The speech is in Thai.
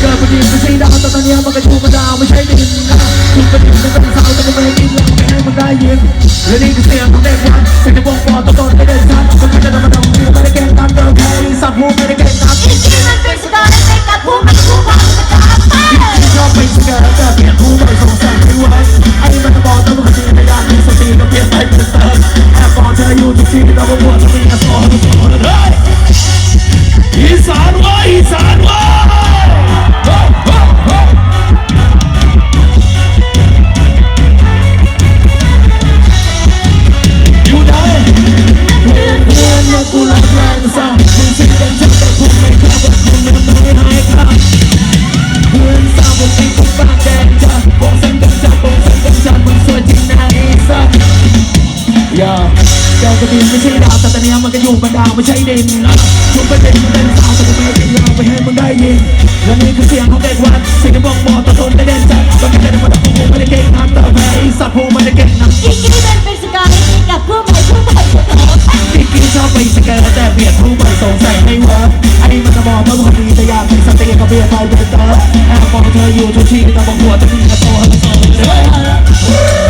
เกิดปีนไม่ใช่ดาวแต่ตอนนี้มันก็ชูมันดาวไม่ใช่ดินนะคุณเป็นดินเป็นสาวแต่ก็ไม่ได้กินหรอกแค่มึงได้ยินและนี่คือเสียงของเด็กวันเป็นที่บ่งบอกตัวตนไม่ได้ชัดคนไม่จะทำมาดองกูไม่ได้เก่งตามเดิมแค่สัตว์หูไม่ได้เก่งตามจริงๆมันเป็นสตอรี่เป็นกับผู้มันผู้ความประจำไปชอบไปสเกอร์แต่เปลี่ยนผู้ไม่สงสัยไม่ไหวไอ้มันจะบอกต้องมันจะพยายามมีสติก็เปลี่ยนไปเป็นเติมแอบบอกเธออยู่ทุกที่เราก็ปวด พื่อนสาวมึงเป็นคนบ้าแดงจ้ะบอกสังกันจ้ะบอกสังกันจ้ะมึงสวยจริงนะไอ้สัสอย่าเจ้ากระดิ่งไม่ใช่ดาวแต่ตอนนี้มันก็อยู่บนดาวไม่ใช่ดินนะคุณเป็นเด็กเป็นสาวแต่กูไม่ได้ยาวไปให้มึงได้ยินและนี่คือเสียงของเด็กวัน แต่เบียดผู้บม่สงสัยไม่เวิร์กอันนี้มันจะมองว่าคนดีแต่อยากมีสติกับเบียดเราเป็นเตอร์แอบมองเธออยู่ทุกทีแต่บากหัวจะมีกระโตเธอเลย